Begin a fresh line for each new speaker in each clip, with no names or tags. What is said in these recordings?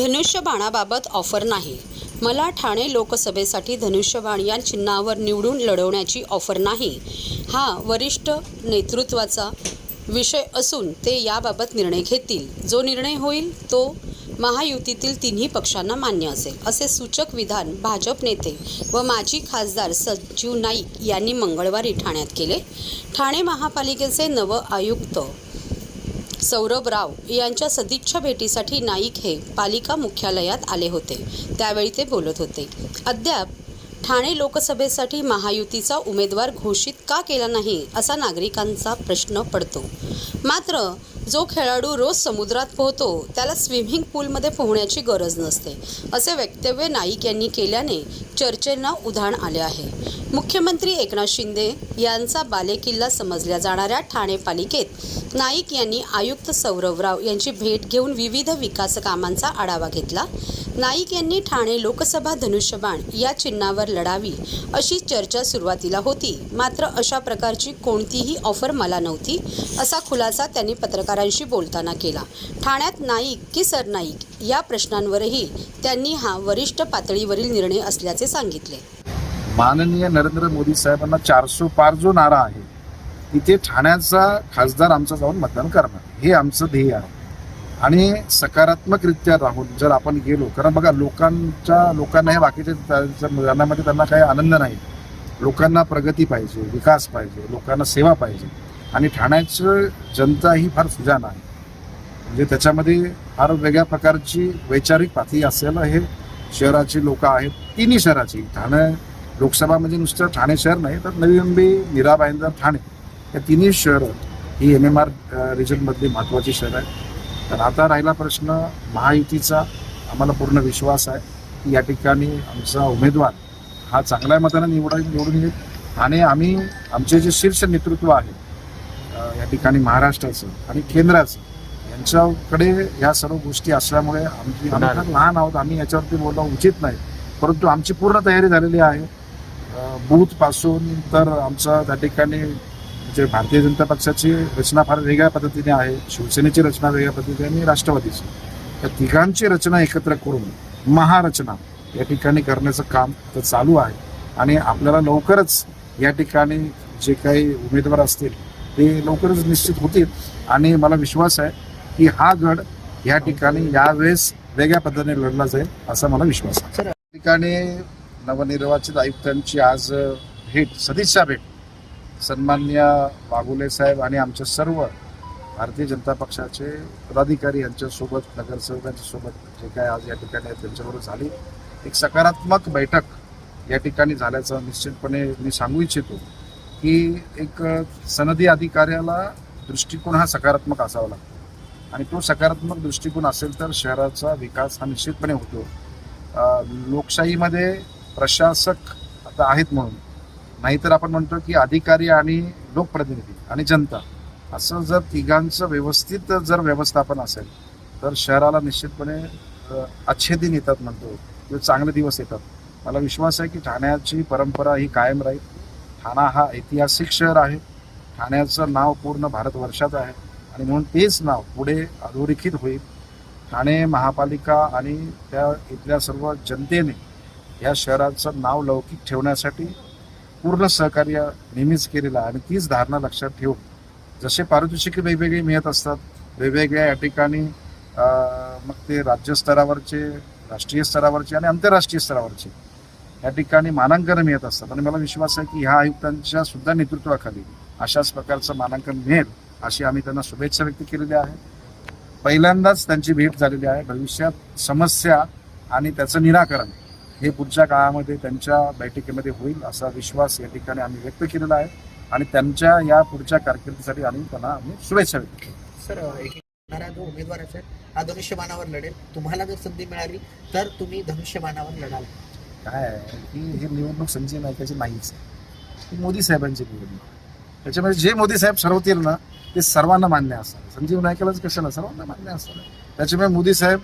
धनुष्यबाणाबाबत offer नाही. मला ठाणे लोकसभेसाठी धनुष्यबाण या चिन्हावर निवडून लढवण्याची ऑफर नाही. हा वरिष्ठ नेतृत्वाचा विषय असून ते याबाबत निर्णय घेतील. जो निर्णय होईल तो महायुतीतील तिन्ही पक्षांना मान्य असेल असे सूचक विधान भाजप नेते व माजी खासदार सजीव नाईक यांनी मंगळवारी ठाण्यात केले. ठाणे महापालिकेचे नव आयुक्त सौरभ राव यांच्या सदिच्छा भेटीसाठी नाईक हे पालिका मुख्यालयात आले होते. त्यावेळी ते बोलत होते. अद्याप ठाणे लोकसभेसाठी महायुतीचा उमेदवार घोषित का केला नाही असा नागरिकांचा प्रश्न पडतो. मात्र जो खेळाडू रोज समुद्रात पोहतो त्याला स्विमिंग पूलमध्ये पोहण्याची गरज नसते असे वक्तव्य नाईक यांनी केल्याने चर्चेंना उधाण आले आहे. मुख्यमंत्री एकनाथ शिंदे यांचा बालेकिल्ला समजल्या जाणाऱ्या ठाणे पालिकेत नाईक यांनी आयुक्त सौरवराव यांची भेट घेऊन विविध विकास कामांचा आढावा घेतला. नाईक यांनी ठाणे लोकसभा धनुष्यबाण या चिन्हावर लढावी अशी चर्चा सुरुवातीला होती. मात्र अशा प्रकारची कोणतीही ऑफर मला नव्हती असा खुलासा त्यांनी पत्रकारांशी बोलताना केला. ठाण्यात नाईक की सरनाईक या प्रश्नांवरही त्यांनी हा वरिष्ठ पातळीवरील निर्णय असल्याचे सांगितले.
माननीय नरेंद्र मोदी साहेबांना चारशे पार जो नारा आहे तिथे ठाण्याचा खासदार आमचा जाऊन मतदान करणार. हे आमचं ध्येय आहे. आणि सकारात्मकरित्या राहून जर आपण गेलो कारण बघा लोकांच्या लोकांना हे बाकीच्या जणांमध्ये त्यांना काही आनंद नाही. लोकांना प्रगती पाहिजे विकास पाहिजे लोकांना सेवा पाहिजे. आणि ठाण्याचं जनता ही फार सुजाण आहे. म्हणजे त्याच्यामध्ये फार वेगळ्या प्रकारची वैचारिक पातळी असायला हे शहराची लोक आहेत तिन्ही शहराची. ठाणे लोकसभा म्हणजे नुसतं ठाणे शहर नाही तर नवी मुंबई मीरा भाईंदर ठाणे. या तिन्ही शहरं ही एम एम आर रिजनमधली महत्त्वाची शहरं आहेत. तर आता राहिला प्रश्न महायुतीचा आम्हाला पूर्ण विश्वास आहे की या ठिकाणी आमचा उमेदवार हा चांगल्या मताने निवडा निवडून येईल. आणि आम्ही आमचे जे शीर्ष नेतृत्व आहे या ठिकाणी महाराष्ट्राचं आणि केंद्राचं यांच्याकडे ह्या सर्व गोष्टी असल्यामुळे आमची आम्ही लहान आहोत आम्ही याच्यावरती बोलणं उचित नाही. परंतु आमची पूर्ण तयारी झालेली आहे. अ, बूथपासून तर आमचं त्या ठिकाणी म्हणजे भारतीय जनता पक्षाची रचना फार वेगळ्या पद्धतीने आहे शिवसेनेची रचना वेगळ्या पद्धतीने आणि राष्ट्रवादीची. या तिघांची रचना एकत्र करून महारचना या ठिकाणी करण्याचं काम तर चालू आहे. आणि आपल्याला लवकरच या ठिकाणी जे काही उमेदवार असतील ते लवकरच निश्चित होतील. आणि मला विश्वास आहे की हा गड या ठिकाणी यावेळेस वेगळ्या पद्धतीने लढला जाईल असा मला विश्वास आहे. या ठिकाणी नवनिर्वाचित आयुक्तांची आज भेट सदिच्छा भेट. सन्मान्य वाघुले साहेब आणि आमचे सर्व भारतीय जनता पक्षाचे पदाधिकारी यांच्यासोबत नगरसेवकांच्यासोबत जे काय आज या ठिकाणी आहेत त्यांच्याबरोबर झाली. एक सकारात्मक बैठक या ठिकाणी झाल्याचं निश्चितपणे मी सांगू इच्छितो की एक सनदी अधिकाऱ्याला दृष्टिकोन हा सकारात्मक असावा लागतो. आणि तो सकारात्मक दृष्टिकोन असेल तर शहराचा विकास हा निश्चितपणे होतो. लोकशाहीमध्ये प्रशासक आता आहेत म्हणून नाहीतर आपण म्हणतो की अधिकारी आणि लोकप्रतिनिधी आणि जनता असं जर तिघांचं व्यवस्थित जर व्यवस्थापन असेल तर शहराला निश्चितपणे अ, अच्छे दिन येतात म्हणतो. किंवा चांगले दिवस येतात. मला विश्वास आहे की ठाण्याची परंपरा ही कायम राहील. ठाणा हा ऐतिहासिक शहर आहे. ठाण्याचं नाव पूर्ण भारतवर्षात आहे. आणि म्हणून तेच नाव पुढे अधोरेखित होईल. ठाणे महापालिका आणि त्या इथल्या सर्व जनतेने या शहराचं नाव लौकिक ठेवण्यासाठी पूर्ण सहकार्य नेहमीच केलेलं आहे. आणि तीच धारणा लक्षात ठेवून जसे पारितोषिके वेगवेगळी मिळत असतात वेगवेगळ्या या ठिकाणी मग ते राज्यस्तरावरचे राष्ट्रीय स्तरावरचे आणि आंतरराष्ट्रीय स्तरावरचे या ठिकाणी मानांकन मिळत असतात. आणि मला विश्वास आहे की ह्या आयुक्तांच्या सुद्धा नेतृत्वाखाली अशाच प्रकारचं मानांकन मिळेल अशी आम्ही त्यांना शुभेच्छा व्यक्त केलेल्या आहे. पहिल्यांदाच त्यांची भेट झालेली आहे. भविष्यात समस्या आणि त्याचं निराकरण हे पुढच्या काळामध्ये त्यांच्या बैठकीमध्ये होईल असा विश्वास या ठिकाणी आम्ही व्यक्त केलेला आहे. आणि त्यांच्या या पुढच्या कारकिर्दीसाठी आम्ही त्यांना आम्ही शुभेच्छा व्यक्त केल्या
सर एक येणारा जो उमेदवार असेल हा धनुष्यबाणावर लढेल. तुम्हाला जर संधी मिळाली तर तुम्ही धनुष्यबाणावर लढाल.
काय की ही निवडणूक संजय नायकाची नाहीच. ही मोदी साहेबांची निवडणूक त्याच्यामध्ये जे मोदी साहेब ठरवतील ना ते सर्वांना मान्य असणार संजीव नायकालाच कशाला? सर्वांना मान्य असणार त्याच्यामुळे मोदी साहेब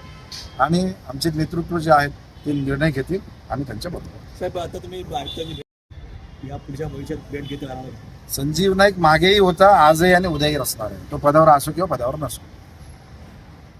आणि आमचे नेतृत्व जे आहेत ते निर्णय घेतील आणि त्यांच्या बरोबर.
साहेब आता तुम्ही भेट या पुढच्या भविष्यात भेट घेत राहणार
संजीव नाईक मागेही होता आजही आणि उद्याही असणार आहे. तो पदावर असो किंवा पदावर नसो.